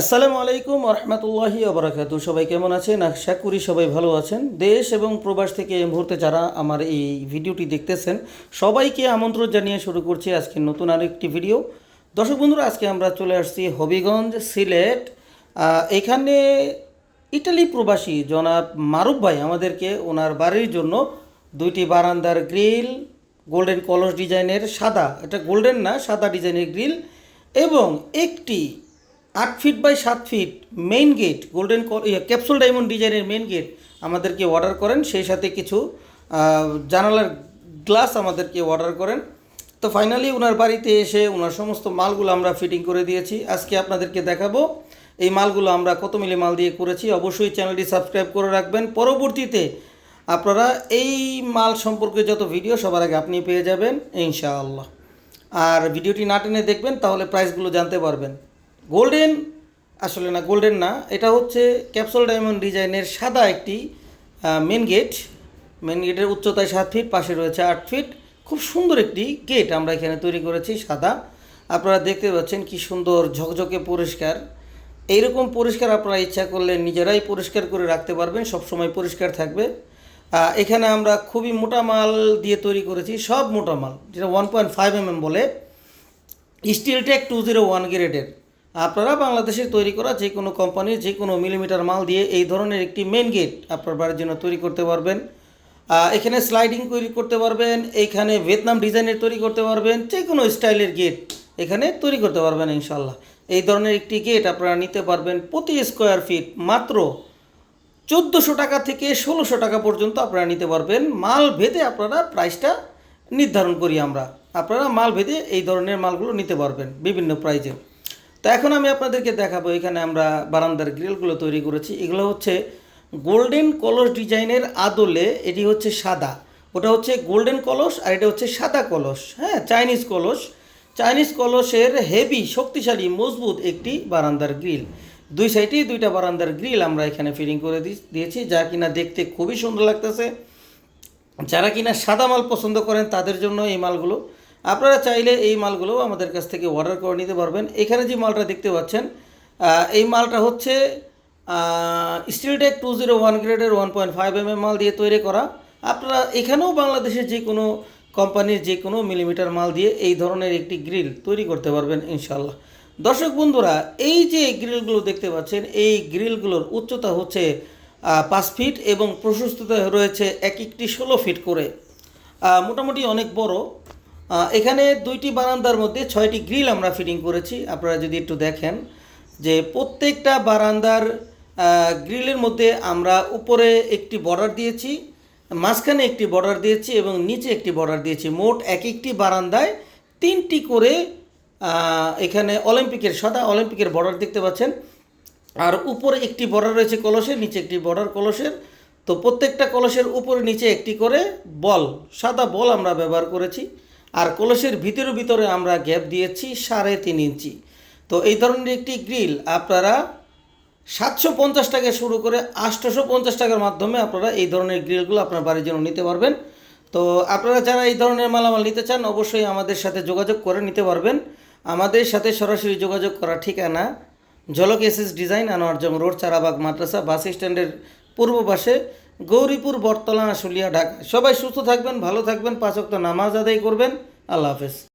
আসসালামু আলাইকুম রহমতুল্লাহি আবরাকাতু সবাই কেমন আছেন? আশা করি সবাই ভালো আছেন। দেশ এবং প্রবাস থেকে এই মুহূর্তে যারা আমার এই ভিডিওটি দেখতেছেন, সবাইকে আমন্ত্রণ জানিয়ে শুরু করছি আজকে নতুন আরেকটি ভিডিও। দর্শক বন্ধুরা, আজকে আমরা চলে আসছি হবিগঞ্জ সিলেট এখানে ইটালি প্রবাসী জনাব মারুফ ভাই আমাদেরকে ওনার বাড়ির জন্য দুইটি বারান্দার গ্রিল, গোল্ডেন কলস ডিজাইনের সাদা, এটা গোল্ডেন না, সাদা ডিজাইনের গ্রিল এবং একটি আট ফিট বাই সাত feet main gate golden capsule diamond ডিজাইনের মেইন গেট আমাদেরকে অর্ডার করেন। সেই সাথে কিছু জানালার গ্লাস আমাদেরকে অর্ডার করেন। তো ফাইনালি ওনার বাড়িতে এসে ওনার সমস্ত মালগুলো আমরা ফিটিং করে দিয়েছি। আজকে আপনাদেরকে দেখাবো এই মালগুলো আমরা কত মিলি মাল দিয়ে করেছি। অবশ্যই চ্যানেলটি সাবস্ক্রাইব করে রাখবেন। পরবর্তীতে আপনারা এই মাল সম্পর্কে যত ভিডিও সবার আগে আপনি পেয়ে যাবেন, ইনশাআল্লাহ। আর ভিডিওটি না টেনে দেখবেন, তাহলে প্রাইসগুলো জানতে পারবেন। গোল্ডেন আসলে না গোল্ডেন না। এটা হচ্ছে ক্যাপসুল ডায়মন্ড ডিজাইনের সাদা একটি মেন গেট মেন গেটের উচ্চতায় সাত ফিট পাশে রয়েছে আট ফিট খুব সুন্দর একটি গেট আমরা এখানে তৈরি করেছি, সাদা। আপনারা দেখতে পাচ্ছেন কি সুন্দর ঝকঝকে পরিষ্কার। এইরকম পরিষ্কার আপনারা ইচ্ছা করলে নিজেরাই পরিষ্কার করে রাখতে পারবেন সব সময় পরিষ্কার থাকবে। এখানে আমরা খুবই মোটা মাল দিয়ে তৈরি করেছি, সব মোটা মাল, যেটা one point five M M বলে স্টিলটেক টু জিরো ওয়ান গ্রেডের আপনারা বাংলাদেশে তৈরি করা যে কোনো কোম্পানির যে কোনো মিলিমিটার মাল দিয়ে এই ধরনের একটি মেন গেট আপনার বাড়ির জন্য তৈরি করতে পারবেন। এখানে স্লাইডিং তৈরি করতে পারবেন, এখানে ভিয়েতনাম ডিজাইনের তৈরি করতে পারবেন, যে কোনো স্টাইলের গেট এখানে তৈরি করতে পারবেন ইনশাল্লাহ এই ধরনের একটি গেট আপনারা নিতে পারবেন প্রতি স্কোয়ার ফিট মাত্র চোদ্দোশো টাকা থেকে ষোলোশো টাকা পর্যন্ত আপনারা নিতে পারবেন। মাল ভেদে আপনারা প্রাইসটা নির্ধারণ করি আমরা। আপনারা মাল ভেদে এই ধরনের মালগুলো নিতে পারবেন বিভিন্ন প্রাইজে তো এখন আমি আপনাদেরকে দেখাবো, এখানে আমরা বারান্দার গ্রিলগুলো তৈরি করেছি। এগুলো হচ্ছে গোল্ডেন কলস ডিজাইনের আদলে, এটি হচ্ছে সাদা। ওটা হচ্ছে গোল্ডেন কলস আর এটা হচ্ছে সাদা কলস হ্যাঁ চাইনিজ কলস। চাইনিজ কলসের হেভি, শক্তিশালী, মজবুত একটি বারান্দার গ্রিল। দুই সাইডেই দুইটা বারান্দার গ্রিল আমরা এখানে ফিটিং করে দিয়েছি, যা কিনা দেখতে খুবই সুন্দর লাগতেছে। যারা কিনা সাদা মাল পছন্দ করেন তাদের জন্য এই মালগুলো আপনারা চাইলে এই মালগুলো আমাদের কাছ থেকে অর্ডার করে নিতে পারবেন। এখানে যে মালটা দেখতে পাচ্ছেন এই মালটা হচ্ছে স্টিলটেক টু জিরো ওয়ান গ্রেডের ওয়ান পয়েন্ট ফাইভ এম মাল দিয়ে তৈরি করা। আপনারা এখানেও বাংলাদেশের যে কোনো কোম্পানির যে কোনো মিলিমিটার মাল দিয়ে এই ধরনের একটি গ্রিল তৈরি করতে পারবেন ইনশাল্লাহ দর্শক বন্ধুরা, এই যে গ্রিলগুলো দেখতে পাচ্ছেন, এই গ্রিলগুলোর উচ্চতা হচ্ছে পাঁচ ফিট এবং প্রশস্ততা রয়েছে এক একটি ষোলো ফিট করে। মোটামুটি অনেক বড়। এখানে দুইটি বারান্দার মধ্যে ছয়টি গ্রিল আমরা ফিটিং করেছি। আপনারা যদি একটু দেখেন যে প্রত্যেকটা বারান্দার গ্রিলের মধ্যে আমরা উপরে একটি বর্ডার দিয়েছি, মাঝখানে একটি বর্ডার দিয়েছি এবং নিচে একটি বর্ডার দিয়েছি। মোট এক একটি বারান্দায় তিনটি করে এখানে অলিম্পিকের, সাদা অলিম্পিকের বর্ডার দেখতে পাচ্ছেন। আর উপরে একটি বর্ডার রয়েছে কলসের, নিচে একটি বর্ডার কলসের। তো প্রত্যেকটা কলসের উপরে নিচে একটি করে বল, সাদা বল আমরা ব্যবহার করেছি। আর কলসের ভিতরে ভিতরে আমরা গ্যাপ দিয়েছি সাড়ে তিন ইঞ্চি। তো এই ধরনের একটি গ্রিল আপনারা সাতশো পঞ্চাশ টাকা শুরু করে আটশোশো পঞ্চাশ টাকার মাধ্যমে আপনারা এই ধরনের গ্রিলগুলো আপনার বাড়ির জন্য নিতে পারবেন। তো আপনারা যারা এই ধরনের মালামাল নিতে চান, অবশ্যই আমাদের সাথে যোগাযোগ করে নিতে পারবেন। আমাদের সাথে সরাসরি যোগাযোগ করা ঠিকানা S design, Anwarjang road, Charabag, মাদ্রাসা, বাস স্ট্যান্ডের পূর্ব পাশে। গৌরীপুর, বটতলা, আশুলিয়া, ঢাকা। সবাই সুস্থ থাকবেন, ভালো থাকবেন পাঁচক্ত নামাজ আদায় করবেন। আল্লাহ হাফেজ।